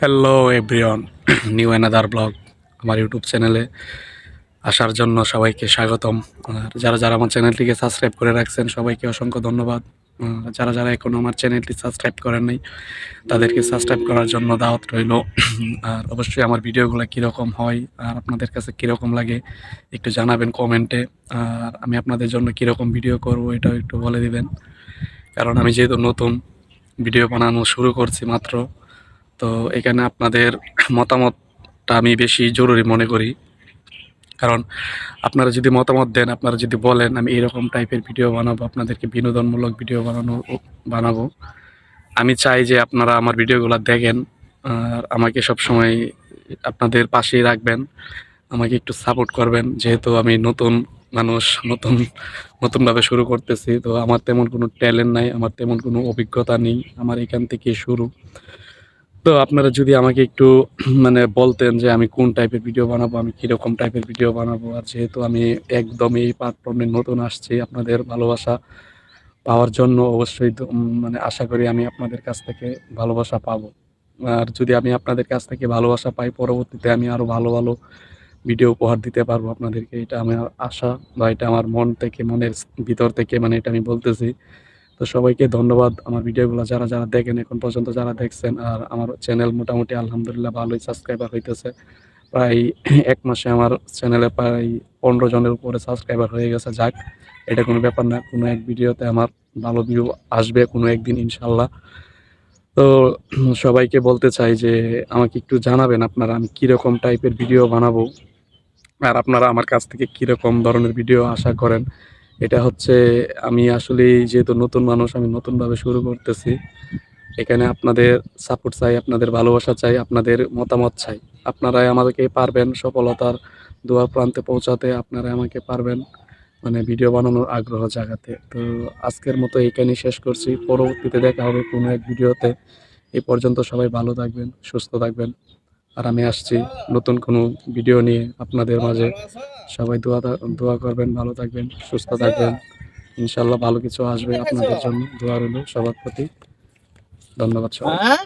Hello everyone new another blog আমার YouTube চ্যানেলে আসার জন্য সবাইকে স্বাগতম। আর যারা যারা আমার চ্যানেলটিকে সাবস্ক্রাইব করে রাখছেন, সবাইকে অসংখ্য ধন্যবাদ। যারা যারা এখনও আমার চ্যানেলটি সাবস্ক্রাইব করেন নাই, তাদেরকে সাবস্ক্রাইব করার জন্য দাওয়াত রইল। আর অবশ্যই আমার ভিডিওগুলো কীরকম হয়, আর আপনাদের কাছে কীরকম লাগে, একটু জানাবেন কমেন্টে। আর আমি আপনাদের জন্য কীরকম ভিডিও করব, এটাও একটু বলে দিবেন। কারণ আমি যেহেতু নতুন, ভিডিও বানানো শুরু করছি মাত্র। তো এখানে আপনাদের মতামতটা আমি বেশি জরুরি মনে করি। কারণ আপনারা যদি মতামত দেন, আপনারা যদি বলেন, আমি এরকম টাইপের ভিডিও বানাবো, আপনাদেরকে বিনোদনমূলক ভিডিও বানানো, বানাবো। আমি চাই যে আপনারা আমার ভিডিওগুলো দেখেন, আর আমাকে সবসময় আপনাদের পাশেই রাখবেন, আমাকে একটু সাপোর্ট করবেন। যেহেতু আমি নতুন মানুষ, নতুন, নতুনভাবে শুরু করতেছি, তো আমার তেমন কোনো ট্যালেন্ট নাই, আমার তেমন কোনো অভিজ্ঞতা নেই, আমার এখান থেকে শুরু। তো আপনারা যদি আমাকে একটু মানে বলতেন যে আমি কোন টাইপের ভিডিও বানাবো, আমি কীরকম টাইপের ভিডিও বানাবো, আর যেহেতু আমি একদমই এই প্ল্যাটফর্মে নতুন আসছি আপনাদের ভালোবাসা পাওয়ার জন্য অবশ্যই মানে আশা করি আমি আপনাদের কাছ থেকে ভালোবাসা পাবো। আর যদি আমি আপনাদের কাছ থেকে ভালোবাসা পাই, পরবর্তীতে আমি আরও ভালো ভালো ভিডিও উপহার দিতে পারব আপনাদেরকে। এটা আমার আশা বা এটা আমার মন থেকে, মনের ভিতর থেকে মানে এটা আমি বলতেছি। তো সবাইকে ধন্যবাদ আমার ভিডিওগুলো যারা যারা দেখেন এখন পর্যন্ত যারা দেখছেন, আর আমার চ্যানেল মোটামুটি আলহামদুলিল্লাহ ভালোই সাবস্ক্রাইবার হইতেছে। প্রায় এক মাসে আমার চ্যানেলে প্রায় পনেরো জনের উপরে সাবস্ক্রাইবার হয়ে গেছে, যাক, এটা কোনো ব্যাপার না, কোনো এক ভিডিওতে আমার ভালো ভিউ আসবে কোনো একদিন ইনশাল্লাহ তো সবাইকে বলতে চাই যে আমাকে একটু জানাবেন আপনারা আমি কীরকম টাইপের ভিডিও বানাবো, আর আপনারা আমার কাছ থেকে কীরকম ধরনের ভিডিও আশা করেন। এটা হচ্ছে আমি আসলে যেহেতু নতুন মানুষ, আমি নতুনভাবে শুরু করতেছি। এখানে আপনাদের সাপোর্ট চাই, আপনাদের ভালোবাসা চাই, আপনাদের মতামত চাই। আপনারাই আমাদেরকে পারবেন সফলতার দুয়ার প্রান্তে পৌঁছাতে, আপনারাই আমাকে পারবেন মানে ভিডিও বানানোর আগ্রহ জাগাতে। তো আজকের মতো এইখানেই শেষ করছি। পরবর্তীতে দেখা হবে কোনো এক ভিডিওতে এই পর্যন্ত সবাই ভালো থাকবেন, সুস্থ থাকবেন। আর আমি আসছি নতুন কোনো ভিডিও নিয়ে আপনাদের মাঝে। সবাই দোয়া দোয়া করবেন, ভালো থাকবেন, সুস্থ থাকবেন। ইনশাল্লাহ ভালো কিছু আসবে আপনাদের জন্য। দোয়া রইল সবার প্রতি। ধন্যবাদ সবাই হ্যাঁ?